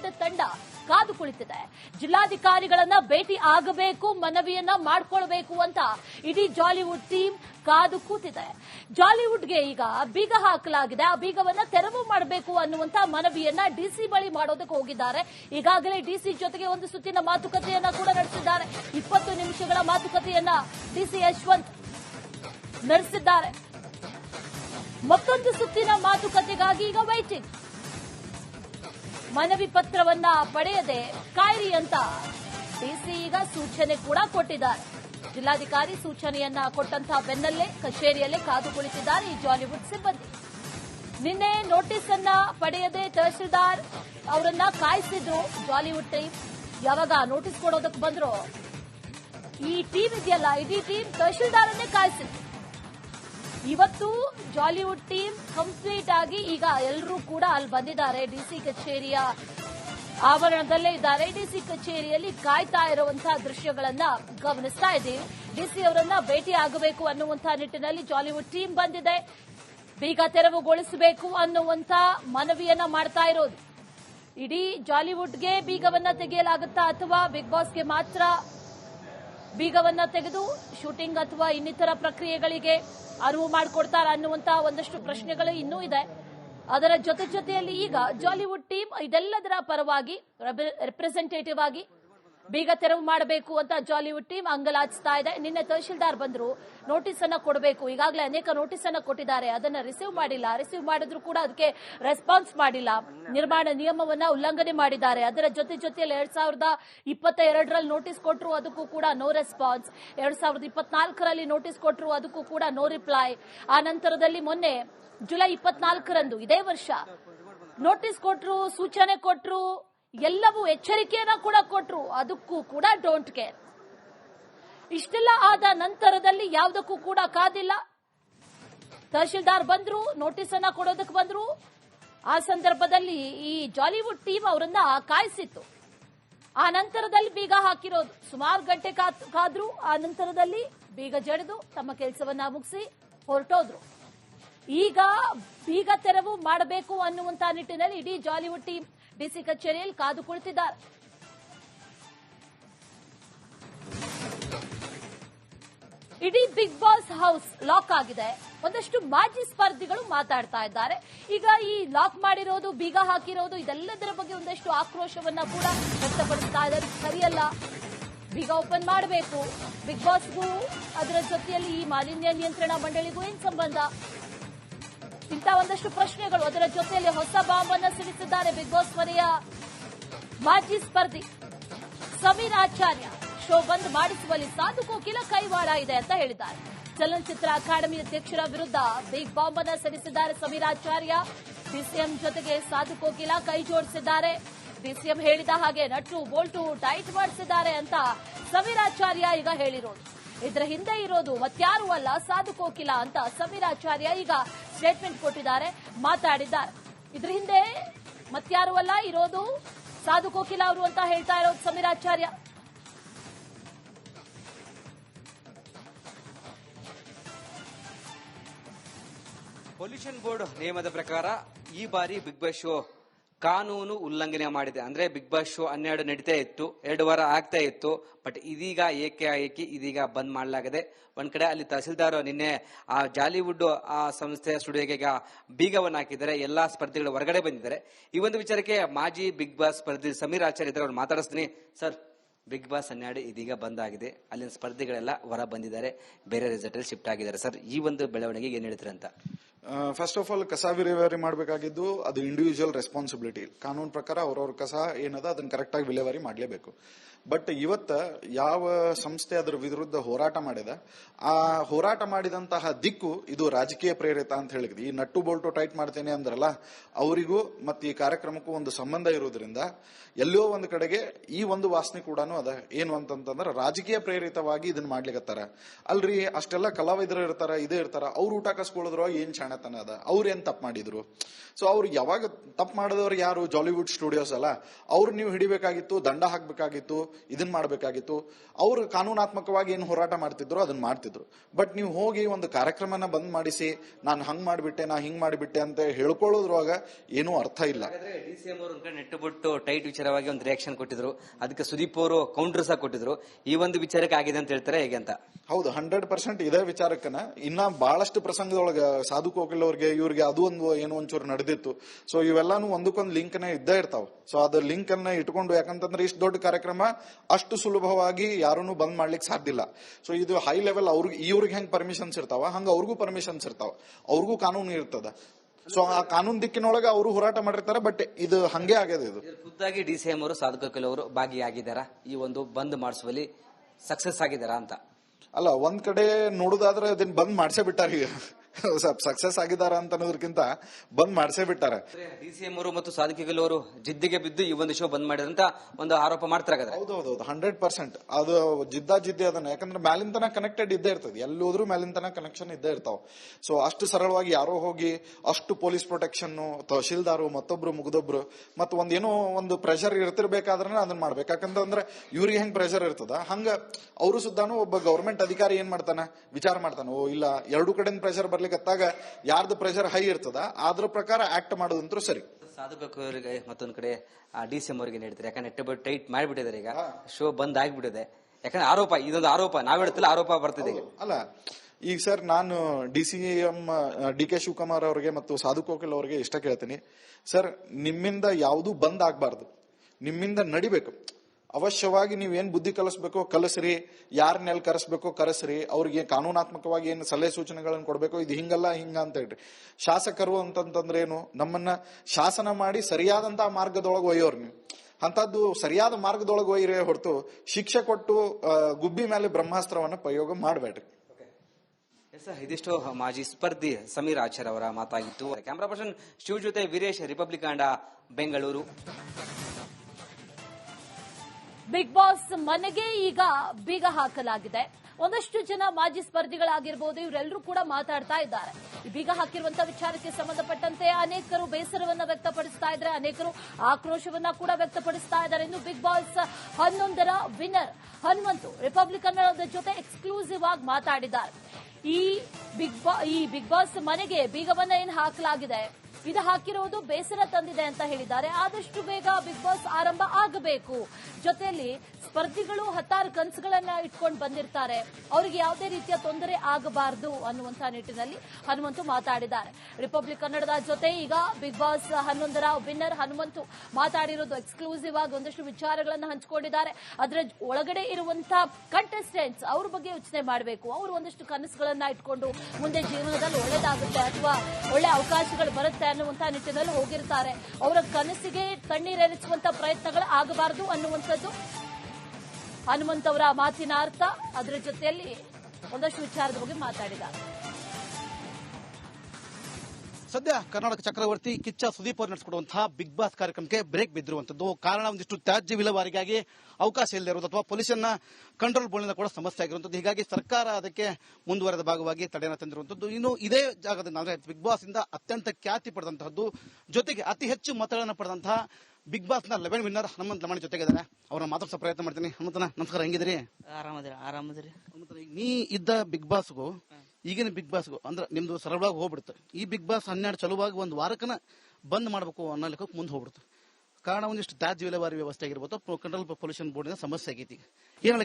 ಜಾಲಿವುಡ್ ತಂಡ ಕಾದು ಕುಳಿತಿದೆ. ಜಿಲ್ಲಾಧಿಕಾರಿಗಳನ್ನ ಭೇಟಿ ಆಗಬೇಕು, ಮನವಿಯನ್ನ ಮಾಡ್ಕೊಳ್ಬೇಕು ಅಂತ ಇಡೀ ಜಾಲಿವುಡ್ ಟೀಮ್ ಕಾದು ಕೂತಿದೆ. ಜಾಲಿವುಡ್ಗೆ ಈಗ ಬೀಗ ಹಾಕಲಾಗಿದೆ. ಆ ಬೀಗವನ್ನ ತೆರವು ಮಾಡಬೇಕು ಅನ್ನುವಂತ ಮನವಿಯನ್ನ ಡಿಸಿ ಬಳಿ ಮಾಡೋದಕ್ಕೆ ಹೋಗಿದ್ದಾರೆ. ಈಗಾಗಲೇ ಡಿಸಿ ಜೊತೆಗೆ ಒಂದು ಸುತ್ತಿನ ಮಾತುಕತೆಯನ್ನ ಕೂಡ ನಡೆಸಿದ್ದಾರೆ. ಇಪ್ಪತ್ತು ನಿಮಿಷಗಳ ಮಾತುಕತೆಯನ್ನ ಡಿಸಿ ಯಶವಂತ್ ನಡೆಸಿದ್ದಾರೆ. ಮತ್ತೊಂದು ಸುತ್ತಿನ ಮಾತುಕತೆಗಾಗಿ ಈಗ ವೈಟಿಂಗ್ ಮನವಿ ಪತ್ರವನ್ನ ಪಡೆಯದೆ ಕಾಯಿರಿ ಅಂತ ಡಿಸಿ ಈಗ ಸೂಚನೆ ಕೂಡ ಕೊಟ್ಟಿದ್ದಾರೆ. ಜಿಲ್ಲಾಧಿಕಾರಿ ಸೂಚನೆಯನ್ನ ಕೊಟ್ಟಂತಹ ಬೆನ್ನಲ್ಲೇ ಕಚೇರಿಯಲ್ಲೇ ಕಾದು ಕುಳಿತಿದ್ದಾರೆ ಈ ಜಾಲಿವುಡ್ ಸಿಬ್ಬಂದಿ. ನಿನ್ನೆ ನೋಟಿಸ್ ಅನ್ನ ಪಡೆಯದೆ ತಹಶೀಲ್ದಾರ್ ಅವರನ್ನ ಕಾಯಿಸಿದ್ರು ಜಾಲಿವುಡ್ ಟೈಮ್. ಯಾವಾಗ ನೋಟಿಸ್ ಕೊಡೋದಕ್ಕೆ ಬಂದ್ರು? ಈ ಟೀಮ್ ಇದೆಯಲ್ಲ, ಇಡೀ ಟೀಮ್ ತಹಶೀಲ್ದಾರನ್ನೇ ಕಾಯಿಸಿದ್ರು. ಇವತ್ತು ಜಾಲಿವುಡ್ ಟೀಮ್ ಕಂಪ್ಲೀಟ್ ಆಗಿ ಈಗ ಎಲ್ಲರೂ ಕೂಡ ಅಲ್ಲಿ ಬಂದಿದ್ದಾರೆ. ಡಿಸಿ ಕಚೇರಿಯ ಆವರಣದಲ್ಲೇ ಇದ್ದಾರೆ. ಡಿಸಿ ಕಚೇರಿಯಲ್ಲಿ ಕಾಯ್ತಾ ಇರುವಂತಹ ದೃಶ್ಯಗಳನ್ನ ಗಮನಿಸ್ತಾ ಇದ್ದೀವಿ. ಡಿಸಿ ಅವರನ್ನ ಭೇಟಿ ಆಗಬೇಕು ಅನ್ನುವಂತಹ ನಿಟ್ಟಿನಲ್ಲಿ ಜಾಲಿವುಡ್ ಟೀಮ್ ಬಂದಿದೆ. ಬೀಗ ತೆರವುಗೊಳಿಸಬೇಕು ಅನ್ನುವಂತ ಮನವಿಯನ್ನ ಮಾಡ್ತಾ ಇರೋದು. ಇಡೀ ಜಾಲಿವುಡ್ಗೆ ಬೀಗವನ್ನ ತೆಗೆಯಲಾಗುತ್ತಾ ಅಥವಾ ಬಿಗ್ ಬಾಸ್ಗೆ ಮಾತ್ರ ಬೀಗವನ್ನ ತೆಗೆದು ಶೂಟಿಂಗ್ ಅಥವಾ ಇನ್ನಿತರ ಪ್ರಕ್ರಿಯೆಗಳಿಗೆ ಅರಿವು ಮಾಡಿಕೊಡ್ತಾರ ಅನ್ನುವಂತ ಒಂದಷ್ಟು ಪ್ರಶ್ನೆಗಳು ಇನ್ನೂ ಇದೆ. ಅದರ ಜೊತೆ ಜೊತೆಯಲ್ಲಿ ಈಗ ಜಾಲಿವುಡ್ ಟೀಮ್ ಇದೆಲ್ಲದರ ಪರವಾಗಿ ರೆಪ್ರೆಸೆಂಟೇಟಿವ್ ಆಗಿ ಬೀಗ ತೆರವು ಮಾಡಬೇಕು ಅಂತ ಜಾಲಿವುಡ್ ಟೀಮ್ ಅಂಗಲಾಚಿಸ್ತಾ ಇದೆ. ನಿನ್ನೆ ತಹಶೀಲ್ದಾರ್ ಬಂದ್ರು ನೋಟಿಸ್ ಅನ್ನ ಕೊಡಬೇಕು. ಈಗಾಗಲೇ ಅನೇಕ ನೋಟಿಸ್ ಅನ್ನ ಕೊಟ್ಟಿದ್ದಾರೆ. ಅದನ್ನ ರಿಸೀವ್ ಮಾಡಿಲ್ಲ. ರಿಸೀವ್ ಮಾಡಿದ್ರು ಕೂಡ ಅದಕ್ಕೆ ರೆಸ್ಪಾನ್ಸ್ ಮಾಡಿಲ್ಲ. ನಿರ್ಮಾಣ ನಿಯಮವನ್ನ ಉಲ್ಲಂಘನೆ ಮಾಡಿದ್ದಾರೆ. ಅದರ ಜೊತೆ ಜೊತೆಯಲ್ಲಿ ಎರಡ್ ಸಾವಿರದ ಇಪ್ಪತ್ತ ಎರಡರಲ್ಲಿ ನೋಟಿಸ್ ಕೊಟ್ಟರು ಅದಕ್ಕೂ ಕೂಡ ನೋ ರೆಸ್ಪಾನ್ಸ್ ಎರಡ್ ಸಾವಿರದ ಇಪ್ಪತ್ನಾಲ್ಕರಲ್ಲಿ ನೋಟಿಸ್ ಕೊಟ್ಟರು ಅದಕ್ಕೂ ಕೂಡ ನೋ ರಿಪ್ಲೈ ಆ ನಂತರದಲ್ಲಿ ಮೊನ್ನೆ ಜುಲೈ ಇಪ್ಪತ್ನಾಲ್ಕರಂದು ಇದೇ ವರ್ಷ ನೋಟಿಸ್ ಕೊಟ್ಟರು ಸೂಚನೆ ಕೊಟ್ರು ಎಲ್ಲವೂ ಎಚ್ಚರಿಕೆಯನ್ನ ಕೂಡ ಕೊಟ್ರು. ಅದಕ್ಕೂ ಕೂಡ ಡೋಂಟ್ ಕೇರ್ ಇಷ್ಟೆಲ್ಲ ಆದ ನಂತರದಲ್ಲಿ ಯಾವುದಕ್ಕೂ ಕೂಡ ಕಾದಿಲ್ಲ. ತಹಶೀಲ್ದಾರ್ ಬಂದ್ರು ನೋಟಿಸ್ ಅನ್ನ ಕೊಡೋದಕ್ಕೆ ಬಂದ್ರು. ಆ ಸಂದರ್ಭದಲ್ಲಿ ಈ ಜಾಲಿವುಡ್ ಟೀಮ್ ಅವರನ್ನ ಕಾಯಿಸಿತ್ತು. ಆ ನಂತರದಲ್ಲಿ ಬೀಗ ಹಾಕಿರೋದು. ಸುಮಾರು ಗಂಟೆ ಕಾದ್ರು. ಆ ನಂತರದಲ್ಲಿ ಬೀಗ ಜಡಿದು ತಮ್ಮ ಕೆಲಸವನ್ನ ಮುಗಿಸಿ ಹೊರಟೋದ್ರು. ಈಗ ಬೀಗ ತೆರವು ಮಾಡಬೇಕು ಅನ್ನುವಂತ ನಿಟ್ಟಿನಲ್ಲಿ ಇಡೀ ಜಾಲಿವುಡ್ ಟೀಮ್ ಡಿಸಿ ಕಚೇರಿಯಲ್ಲಿ ಕಾದು ಕುಳಿತಿದ್ದಾರೆ. ಇಡೀ ಬಿಗ್ ಬಾಸ್ ಹೌಸ್ ಲಾಕ್ ಆಗಿದೆ. ಒಂದಷ್ಟು ಮಾಜಿ ಸ್ಪರ್ಧಿಗಳು ಮಾತಾಡ್ತಾ ಇದ್ದಾರೆ. ಈಗ ಈ ಲಾಕ್ ಮಾಡಿರೋದು, ಬೀಗ ಹಾಕಿರೋದು, ಇದೆಲ್ಲದರ ಬಗ್ಗೆ ಒಂದಷ್ಟು ಆಕ್ರೋಶವನ್ನ ಕೂಡ ವ್ಯಕ್ತಪಡಿಸ್ತಾ ಇದ್ದಾರೆ. ಸರಿಯಲ್ಲ. ಬೀಗ ಓಪನ್ ಮಾಡಬೇಕು. ಬಿಗ್ ಬಾಸ್ಗೂ ಅದರ ಜೊತೆಯಲ್ಲಿ ಈ ಮಾಲಿನ್ಯ ನಿಯಂತ್ರಣ ಮಂಡಳಿಗೂ ಏನ್ ಸಂಬಂಧ? ಇಂಥ ಒಂದಷ್ಟು ಪ್ರಶ್ನೆಗಳು ಅದರ ಜೊತೆಯಲ್ಲಿ ಹೊಸ ಬಾಂಬ್ ಅನ್ನ ಸಿಡಿಸಿದ್ದಾರೆ ಬಿಗ್ ಬಾಸ್ ಮನೆಯ ಮಾಜಿ ಸ್ಪರ್ಧಿ ಸಮೀರ್ ಆಚಾರ್ಯ. ಶೋ ಬಂದ್ ಮಾಡಿಸುವಲ್ಲಿ ಸಾಧು ಕೋಕಿಲ ಕೈವಾಡ ಇದೆ ಅಂತ ಹೇಳಿದ್ದಾರೆ. ಚಲನಚಿತ್ರ ಅಕಾಡೆಮಿ ಅಧ್ಯಕ್ಷರ ವಿರುದ್ಧ ಬಿಗ್ ಬಾಂಬ್ ಅನ್ನ ಸಿಡಿಸಿದ್ದಾರೆ ಸಮೀರ್ ಆಚಾರ್ಯ. ಬಿಸಿಎಂ ಜೊತೆಗೆ ಸಾಧು ಕೋಕಿಲ ಕೈ ಜೋಡಿಸಿದ್ದಾರೆ. ಬಿಸಿಎಂ ಹೇಳಿದ ಹಾಗೆ ನಟು ಬೋಲ್ಟು ಟೈಟ್ ಮಾಡಿಸಿದ್ದಾರೆ ಅಂತ ಸಮೀರಾಚಾರ್ಯ ಈಗ ಹೇಳಿರೋದು. ಇದರ ಹಿಂದೆ ಇರೋದು ಮತ್ಯಾರು ಅಲ್ಲ ಸಾಧು ಕೋಕಿಲ ಅಂತ ಸಮೀರಾಚಾರ್ಯ ಈಗ ಸ್ಟೇಟ್ಮೆಂಟ್ ಕೊಟ್ಟಿದ್ದಾರೆ, ಮಾತಾಡಿದ್ದಾರೆ. ಇದ್ರ ಹಿಂದೆ ಮತ್ಯಾರು ಅಲ್ಲ, ಇರೋದು ಸಾಧು ಕೋಕಿಲ ಅವರು ಅಂತ ಹೇಳ್ತಾ ಇರೋದು ಸಮೀರಾಚಾರ್ಯ ಪೊಲ್ಯೂಷನ್ ಬೋರ್ಡ್ ನಿಯಮದ ಪ್ರಕಾರ ಈ ಬಾರಿ ಬಿಗ್ ಬಾಸ್ ಶೋ ಕಾನೂನು ಉಲ್ಲಂಘನೆ ಮಾಡಿದೆ. ಅಂದ್ರೆ ಬಿಗ್ ಬಾಸ್ ಶೋ ಹನ್ನೆರಡು ನಡೀತಾ ಇತ್ತು, ಎರಡು ವಾರ ಆಗ್ತಾ ಇತ್ತು, ಬಟ್ ಇದೀಗ ಏಕೆ ಏಕೆ ಇದೀಗ ಬಂದ್ ಮಾಡಲಾಗಿದೆ. ಒಂದ್ ಕಡೆ ಅಲ್ಲಿ ತಹಸೀಲ್ದಾರ್ ನಿನ್ನೆ ಆ ಜಾಲಿವುಡ್, ಆ ಸಂಸ್ಥೆಯ ಸ್ಟುಡಿಯೋಗೆ ಈಗ ಬೀಗವನ್ನು ಹಾಕಿದ್ದಾರೆ. ಎಲ್ಲಾ ಸ್ಪರ್ಧಿಗಳು ಹೊರಗಡೆ ಬಂದಿದ್ದಾರೆ. ಈ ಒಂದು ವಿಚಾರಕ್ಕೆ ಮಾಜಿ ಬಿಗ್ ಬಾಸ್ ಸ್ಪರ್ಧಿ ಸಮೀರ್ ಆಚಾರ್ಯ ಇದ್ದಾರೆ. ಅವ್ರು ಮಾತಾಡಿಸ್ತೀನಿ. ಸರ್, ಬಿಗ್ ಬಾಸ್ ಹನ್ನೆರಡು ಇದೀಗ ಬಂದ್ ಆಗಿದೆ. ಅಲ್ಲಿನ ಸ್ಪರ್ಧಿಗಳೆಲ್ಲ ಹೊರ ಬಂದಿದ್ದಾರೆ. ಬೇರೆ ರಿಸಲ್ಟ್ ಅಲ್ಲಿ ಶಿಫ್ಟ್ ಆಗಿದ್ದಾರೆ. ಸರ್, ಈ ಒಂದು ಬೆಳವಣಿಗೆ ಏನ್ ಹೇಳ್ತಾರೆ ಅಂತ? ಫಸ್ಟ್ ಆಫ್ ಆಲ್ ಕಸ ವಿಲೇವಾರಿ ಮಾಡಬೇಕಾಗಿದ್ದು ಅದು ಇಂಡಿವಿಜುವಲ್ ರೆಸ್ಪಾನ್ಸಿಬಿಲಿಟಿ ಕಾನೂನು ಪ್ರಕಾರ ಅವ್ರವ್ರ ಕಸ ಏನದ ಅದನ್ನ ಕರೆಕ್ಟ್ ಆಗಿ ವಿಲೇವಾರಿ ಮಾಡಲೇಬೇಕು. ಬಟ್ ಇವತ್ತ ಯಾವ ಸಂಸ್ಥೆ ಅದರ ವಿರುದ್ಧ ಹೋರಾಟ ಮಾಡಿದ, ಆ ಹೋರಾಟ ಮಾಡಿದಂತಹ ದಿಕ್ಕು ಇದು ರಾಜಕೀಯ ಪ್ರೇರಿತ ಅಂತ ಹೇಳಿದ್ವಿ. ಈ ನಟ್ಟು ಬೋಲ್ಟು ಟೈಟ್ ಮಾಡ್ತೇನೆ ಅಂದ್ರಲ್ಲ, ಅವರಿಗೂ ಮತ್ತೆ ಈ ಕಾರ್ಯಕ್ರಮಕ್ಕೂ ಒಂದು ಸಂಬಂಧ ಇರೋದ್ರಿಂದ ಎಲ್ಲೋ ಒಂದು ಕಡೆಗೆ ಈ ಒಂದು ವಾಸನೆ ಕೂಡ ಅದ. ಏನು ಅಂತಂತಂದ್ರೆ ರಾಜಕೀಯ ಪ್ರೇರಿತವಾಗಿ ಇದನ್ನ ಮಾಡ್ಲಿಕತ್ತಾರ. ಅಲ್ರಿ, ಅಷ್ಟೆಲ್ಲ ಕಲಾವಿದರು ಇರ್ತಾರ, ಇದೇ ಇರ್ತಾರ, ಅವ್ರು ಊಟ ಕಸ್ಕೊಳ್ಳೋದ್ರೊಳಗೆ ಏನ್ ಚಾಣತನ ಅದ. ಅವ್ರು ಏನ್ ತಪ್ಪು ಮಾಡಿದ್ರು? ಸೊ ಅವ್ರು ಯಾವಾಗ ತಪ್ಪು ಮಾಡಿದವ್ರು ಯಾರು? ಜಾಲಿವುಡ್ ಸ್ಟುಡಿಯೋಸ್ ಅಲ್ಲ. ಅವ್ರು ನೀವು ಹಿಡಿಬೇಕಾಗಿತ್ತು, ದಂಡ ಹಾಕ್ಬೇಕಾಗಿತ್ತು ಇದನ್ ಮಾಡಬೇಕಾಗಿತ್ತು. ಅವರು ಕಾನೂನಾತ್ಮಕವಾಗಿ ಏನು ಹೋರಾಟ ಮಾಡ್ತಿದ್ರು ಅದನ್ನ ಮಾಡ್ತಿದ್ರು. ಬಟ್ ನೀವು ಹೋಗಿ ಒಂದು ಕಾರ್ಯಕ್ರಮನ ಬಂದ್ ಮಾಡಿಸಿ ನಾನು ಹಂಗ್ ಮಾಡಿಬಿಟ್ಟೆ ನಾ ಹಿಂಗ್ ಮಾಡಿಬಿಟ್ಟೆ ಅಂತ ಹೇಳ್ಕೊಳ್ಳೋದ್ರೊಳಗ ಏನೂ ಅರ್ಥ ಇಲ್ಲ. ನೆಟ್ಟುಬಿಟ್ಟು ನೆಟ್ಟು ಬಿಟ್ಟು ಟೈಟ್ ವಿಚಾರವಾಗಿ ಒಂದು ರಿಯಾಕ್ಷನ್ ಕೊಟ್ಟಿದ್ರು. ಅದಕ್ಕೆ ಸುದೀಪ್ ಅವರು ಕೌಂಟರ್ ಸಹ ಕೊಟ್ಟಿದ್ರು. ಈ ಒಂದು ವಿಚಾರಕ್ಕೆ ಆಗಿದೆ ಅಂತ ಹೇಳ್ತಾರೆ ಹೇಗೆ ಅಂತ? ಹೌದು ಹಂಡ್ರೆಡ್ ಪರ್ಸೆಂಟ್ ಇದೇ ವಿಚಾರಕ್ಕನ. ಇನ್ನ ಬಹಳಷ್ಟು ಪ್ರಸಂಗದೊಳಗ ಸಾಧು ಕೋಕಿಲ್ ಅವ್ರಿಗೆ ಇವ್ರಿಗೆ ಅದು ಒಂದು ಏನೋ ಒಂಚೂರು ನಡೆದಿತ್ತು. ಸೊ ಇವೆಲ್ಲಾನು ಒಂದಕ್ಕೊಂದು ಲಿಂಕ್ ನೇ ಇದ್ದೇ ಇರ್ತಾವ. ಸೊ ಅದ ಲಿಂಕ್ ಅನ್ನ ಇಟ್ಕೊಂಡು ಯಾಕಂತಂದ್ರೆ ಇಷ್ಟು ದೊಡ್ಡ ಕಾರ್ಯಕ್ರಮ ಅಷ್ಟು ಸುಲಭವಾಗಿ ಯಾರನ್ನು ಬಂದ್ ಮಾಡ್ಲಿಕ್ಕೆ ಸಾಧ್ಯ ಇಲ್ಲ. ಸೊ ಇದು ಹೈ ಲೆವೆಲ್ ಅವ್ರಿಗೆ ಇವ್ರಿಗೆ ಹೆಂಗ್ ಪರ್ಮಿಷನ್ಸ್ ಇರ್ತಾವ? ಹಂಗ ಅವ್ರಿಗೂ ಪರ್ಮಿಷನ್ಸ್ ಇರ್ತಾವ. ಅವ್ರಿಗೂ ಕಾನೂನು ಇರ್ತದ. ಸೊ ಆ ಕಾನೂನು ದಿಕ್ಕಿನೊಳಗ ಅವರು ಹೋರಾಟ ಮಾಡಿರ್ತಾರೆ ಬಟ್ ಇದು ಹಂಗೆ ಆಗ್ಯದ ಇದು. ಖುದ್ದಾಗಿ ಡಿ ಸಿ ಎಂ ಅವರು ಸಾಧಕ ಅವರು ಭಾಗಿಯಾಗಿದ್ದಾರಾ? ಈ ಒಂದು ಬಂದ್ ಮಾಡಿಸುವಲ್ಲಿ ಸಕ್ಸಸ್ ಆಗಿದ್ದಾರಾ ಅಂತ? ಅಲ್ಲ ಒಂದ್ ಕಡೆ ನೋಡುದಾದ್ರೆ ಅದನ್ನ ಬಂದ್ ಮಾಡ್ಸೇ ಬಿಟ್ಟಾರ ಈಗ. ಸಕ್ಸಸ್ ಆಗಿದಾರ ಅಂತ ಅನ್ನೋದಕ್ಕಿಂತ ಬಂದ್ ಮಾಡಿಸೇ ಬಿಟ್ಟಾರೆ. ಡಿ ಸಿ ಎಂ ಅವರು ಮತ್ತು ಸಾಧು ಕೋಕಿಲ್ ಅವರು ಜಿದ್ದಿಗೆ ಬಿದ್ದು ಈ ಒಂದು ಶೋ ಬಂದ್ ಮಾಡಿದ್ರಂತ ಒಂದು ಆರೋಪ ಮಾಡ್ತಾರೆ ಹೌದು ಹೌದು ಹಂಡ್ರೆಡ್ ಪರ್ಸೆಂಟ್ ಅದು ಜಿದ್ದ ಜಿದ್ದೆ ಅದನ್ನ. ಯಾಕಂದ್ರೆ ಮ್ಯಾಲಿಂತನ ಕನೆಕ್ಟೆಡ್ ಇದ್ದೇ ಇರ್ತದೆ. ಎಲ್ಲಿ ಹೋದ್ರೂ ಮ್ಯಾಲಿಂತನ ಕನೆಕ್ಷನ್ ಇದ್ದೇ ಇರ್ತಾವ. ಸೊ ಅಷ್ಟು ಸರಳವಾಗಿ ಯಾರೋ ಹೋಗಿ ಅಷ್ಟು ಪೊಲೀಸ್ ಪ್ರೊಟೆಕ್ಷನ್ ತಹಶೀಲ್ದಾರು ಮತ್ತೊಬ್ರು ಮುಗ್ದೊಬ್ರು ಮತ್ತೆ ಒಂದೇನೋ ಏನೋ ಒಂದು ಪ್ರೆಷರ್ ಇರ್ತಿರ್ಬೇಕಾದ್ರೆ ಅದನ್ನ ಮಾಡ್ಬೇಕು. ಯಾಕಂತಂದ್ರೆ ಇವ್ರಿಗೆ ಹೆಂಗ್ ಪ್ರೆಷರ್ ಇರ್ತದ? ಹಂಗ ಅವರು ಸುದ್ದಾನು ಒಬ್ಬ ಗೌರ್ಮೆಂಟ್ ಅಧಿಕಾರಿ ಏನ್ ಮಾಡ್ತಾನ? ವಿಚಾರ ಮಾಡ್ತಾನ. ಓ ಇಲ್ಲ ಎರಡು ಕಡೆಯಿಂದ ಪ್ರೆಷರ್ ಬರ್ಲಿಕ್ಕತ್ತಾಗ ಯಾರ್ದು ಪ್ರೆಷರ್ ಹೈ ಇರ್ತದ ಅದ್ರ ಪ್ರಕಾರ ಆಕ್ಟ್ ಮಾಡೋದಂತೂ ಸರಿ. ಸಾಧು ಅವರಿಗೆ ಮತ್ತೊಂದ್ ಕಡೆ ಡಿ ಸಿ ಎಂ ಅವರಿಗೆ ನೀಡಿದ್ರೆ ಯಾಕಂದ್ರೆ ಟೇಬಲ್ ಟೈಟ್ ಮಾಡಿಬಿಟ್ಟಿದ್ದಾರೆ ಈಗ. ಶೋ ಬಂದ್ ಆಗಿಬಿಟ್ಟಿದೆ. ಯಾಕಂದ್ರೆ ಆರೋಪ ಇದೊಂದು ಆರೋಪ. ನಾವ್ ಹೇಳ್ತಿಲ್ಲ ಆರೋಪ ಬರ್ತಿದೆ ಈಗ. ಅಲ್ಲ ಈಗ ಸರ್ ನಾನು D C M D K Shivakumar ಅವರಿಗೆ ಮತ್ತು ಸಾಧು ಕೋಕಿಲ್ ಅವರಿಗೆ ಇಷ್ಟ ಕೇಳ್ತೀನಿ. ಸರ್ ನಿಮ್ಮಿಂದ ಯಾವುದು ಬಂದ್ ಆಗ್ಬಾರ್ದು. ನಿಮ್ಮಿಂದ ನಡಿಬೇಕು. ಅವಶ್ಯವಾಗಿ ನೀವು ಏನ್ ಬುದ್ಧಿ ಕಲಿಸ್ಬೇಕೋ ಕಲಿಸ್ರಿ ಯಾರನ್ನೆಲ್ಲಿ ಕರೆಸ್ಬೇಕೋ ಕರೆಸ್ರಿ, ಅವ್ರಿಗೆ ಕಾನೂನಾತ್ಮಕವಾಗಿ ಏನು ಸಲಹೆ ಸೂಚನೆಗಳನ್ನು ಕೊಡಬೇಕು ಇದು ಹಿಂಗಲ್ಲ, ಹಿಂಗ ಅಂತ ಹೇಳ್ರಿ. ಶಾಸಕರು ಅಂತಂತಂದ್ರೆ ಏನು, ನಮ್ಮನ್ನ ಶಾಸನ ಮಾಡಿ ಸರಿಯಾದಂತಹ ಮಾರ್ಗದೊಳಗೆ ಒಯ್ಯೋರು ನೀವು. ಅಂತದ್ದು ಸರಿಯಾದ ಮಾರ್ಗದೊಳಗೆ ಒಯ್ಯರೆ ಹೊರತು ಶಿಕ್ಷೆ ಕೊಟ್ಟು ಗುಬ್ಬಿ ಮೇಲೆ ಬ್ರಹ್ಮಾಸ್ತ್ರವನ್ನು ಪ್ರಯೋಗ ಮಾಡಬೇಡ್ರಿ. ಇದಿಷ್ಟು ಮಾಜಿ ಸ್ಪರ್ಧಿ ಸಮೀರ್ ಆಚಾರ್ ಅವರ ಮಾತಾಗಿತ್ತು. ಕ್ಯಾಮ್ರಾ ಪರ್ಸನ್ ಶಿವ ಜೊತೆ Veeresh, republic Bengaluru. Big boss ಮನೆಗೆ ಈಗ ಬೀಗ ಹಾಕಲಾಗಿದೆ. ಒಂದಷ್ಟು ಜನ ಮಾಜಿ ಸ್ಪರ್ಧಿಗಳಾಗಿರ್ಬೋದು, ಇವರೆಲ್ಲರೂ ಕೂಡ ಮಾತಾಡ್ತಾ ಇದ್ದಾರೆ. ಬೀಗ ಹಾಕಿರುವಂತಹ ವಿಚಾರಕ್ಕೆ ಸಂಬಂಧಪಟ್ಟಂತೆ ಅನೇಕರು ಬೇಸರವನ್ನ ವ್ಯಕ್ತಪಡಿಸ್ತಾ ಇದ್ದಾರೆ. ಅನೇಕರು ಆಕ್ರೋಶವನ್ನ ಕೂಡ ವ್ಯಕ್ತಪಡಿಸ್ತಾ ಇದ್ದಾರೆ. ಇನ್ನು ಬಿಗ್ ಬಾಸ್ ಹನ್ನೊಂದರ ವಿನ್ನರ್ ಹನುಮಂತು ರಿಪಬ್ಲಿಕ್ ಕನ್ನಡದ ಜೊತೆ ಎಕ್ಸ್ಕ್ಲೂಸಿವ್ ಆಗಿ ಮಾತಾಡಿದ್ದಾರೆ. ಈ ಬಿಗ್ ಬಾ ಈ ಬಿಗ್ ಬಾಸ್ ಮನೆಗೆ ಬೀಗವನ್ನ ಏನು ಹಾಕಲಾಗಿದೆ? ಇದು ಹಾಕಿರುವುದು ಬೇಸರ ತಂದಿದೆ ಅಂತ ಹೇಳಿದ್ದಾರೆ. ಆದಷ್ಟು ಬೇಗ ಬಿಗ್ ಬಾಸ್ ಆರಂಭ ಆಗಬೇಕು. ಜೊತೆಯಲ್ಲಿ ಸ್ಪರ್ಧಿಗಳು ಹತ್ತಾರು ಕನಸುಗಳನ್ನ ಇಟ್ಕೊಂಡು ಬಂದಿರ್ತಾರೆ. ಅವರಿಗೆ ಯಾವುದೇ ರೀತಿಯ ತೊಂದರೆ ಆಗಬಾರದು ಅನ್ನುವಂತಹ ನಿಟ್ಟಿನಲ್ಲಿ ಹನುಮಂತು ಮಾತಾಡಿದ್ದಾರೆ. ರಿಪಬ್ಲಿಕ್ ಕನ್ನಡದ ಜೊತೆ ಈಗ ಬಿಗ್ ಬಾಸ್ ಹನ್ನೊಂದರ ವಿನ್ನರ್ ಹನುಮಂತು ಮಾತಾಡಿರೋದು ಎಕ್ಸ್ಕ್ಲೂಸಿವ್ ಆಗಿ ಒಂದಷ್ಟು ವಿಚಾರಗಳನ್ನು ಹಂಚಿಕೊಂಡಿದ್ದಾರೆ. ಅದರ ಒಳಗಡೆ ಇರುವಂತಹ ಕಂಟೆಸ್ಟೆಂಟ್ಸ್ ಅವ್ರ ಬಗ್ಗೆ ಯೋಚನೆ ಮಾಡಬೇಕು. ಅವರು ಒಂದಷ್ಟು ಕನಸುಗಳನ್ನ ಇಟ್ಕೊಂಡು ಮುಂದೆ ಜೀವನದಲ್ಲಿ ಒಳ್ಳೇದಾಗುತ್ತೆ ಅಥವಾ ಒಳ್ಳೆ ಅವಕಾಶಗಳು ಬರುತ್ತೆ ಅನ್ನುವಂತಹ ನಿಟ್ಟಿನಲ್ಲಿ ಹೋಗಿರ್ತಾರೆ. ಅವರ ಕನಸಿಗೆ ಕಣ್ಣೀರೆರಿಸುವಂತ ಪ್ರಯತ್ನಗಳು ಆಗಬಾರದು ಅನ್ನುವಂಥದ್ದು ಹನುಮಂತವರ ಮಾತಿನ ಅರ್ಥ. ಅದರ ಜೊತೆಯಲ್ಲಿ ಒಂದಷ್ಟು ವಿಚಾರದ ಬಗ್ಗೆ ಮಾತಾಡಿದ್ದಾರೆ ಸದ್ಯ ಕರ್ನಾಟಕ ಚಕ್ರವರ್ತಿ ಕಿಚ್ಚ ಸುದೀಪ್ ಅವರು ನಡೆಸಿಕೊಡುವಂತಹ ಬಿಗ್ ಬಾಸ್ ಕಾರ್ಯಕ್ರಮಕ್ಕೆ ಬ್ರೇಕ್ ಬಿದ್ದಿರುವಂತದ್ದು ಕಾರಣ ಒಂದಿಷ್ಟು ತ್ಯಾಜ್ಯ ವಿಲೇವಾರಿಗಾಗಿ ಅವಕಾಶ ಇಲ್ಲದೆ ಇರುವುದು ಅಥವಾ ಪೊಲೀಸನ್ನ ಕಂಟ್ರೋಲ್ ಬೋರ್ಡ್ನಿಂದ ಕೂಡ ಸಮಸ್ಯೆ ಆಗಿರುವಂತದ್ದು ಹೀಗಾಗಿ ಸರ್ಕಾರ ಅದಕ್ಕೆ ಮುಂದುವರೆದ ಭಾಗವಾಗಿ ತಡೆಯನ್ನು ತಂದಿರುವಂತದ್ದು ಇನ್ನು ಇದೇ ಜಾಗದಿಂದ ಅಂದ್ರೆ ಬಿಗ್ ಬಾಸ್ ಇಂದ ಅತ್ಯಂತ ಖ್ಯಾತಿ ಪಡೆದಂತಹದ್ದು ಜೊತೆಗೆ ಅತಿ ಹೆಚ್ಚು ಮತಗಳನ್ನು ಪಡೆದಂತಹ ಬಿಗ್ ಬಾಸ್ನ ಲೆವೆನ್ ವಿನ್ನರ್ ಹನುಮಂತ ಲಮಣಿ ಜೊತೆಗಿದ್ದಾರೆ ಅವ್ರನ್ನ ಮಾತಾಡ್ಸೋ ಪ್ರಯತ್ನ ಮಾಡ್ತೀನಿ. ಹನುಮಂತನ ನಮಸ್ಕಾರ ಹೆಂಗಿದ್ರಿ ಆರಾಮದಿರಿ ಆರಾಮದಿರಿ. ಹನುಮಂತನ, ಈಗ ನೀ ಇದ್ದ ಬಿಗ್ ಬಾಸ್ಗೂ ಈಗಿನ ಬಿಗ್ ಬಾಸ್ ಅಂದ್ರೆ ನಿಮ್ದು ಸರಳವಾಗಿ ಹೋಗ್ಬಿಡುತ್ತೆ. ಈ ಬಿಗ್ ಬಾಸ್ ಹನ್ನೆರಡು ಚಲುವಾಗಿ ಒಂದು ವಾರಕ್ಕನ ಬಂದ್ ಮಾಡಬೇಕು ಅನ್ನೋ ಲೆಕ್ಕಕ್ಕೆ ಮುಂದೆ ಹೋಗ್ಬಿಡುತ್ತೆ. ಕಾರಣ ಒಂದಿಷ್ಟು ತ್ಯಾಜ್ಯ ವಿಲೇವಾರಿ ವ್ಯವಸ್ಥೆ ಆಗಿರ್ಬೋದು ಕಂಟ್ರೋಲ್ ಪೊಲ್ಯೂಷನ್ ಬೋರ್ಡಿನ ಸಮಸ್ಯೆ ಆಗೈತಿ. ಹೇಳಕ್ಕೆ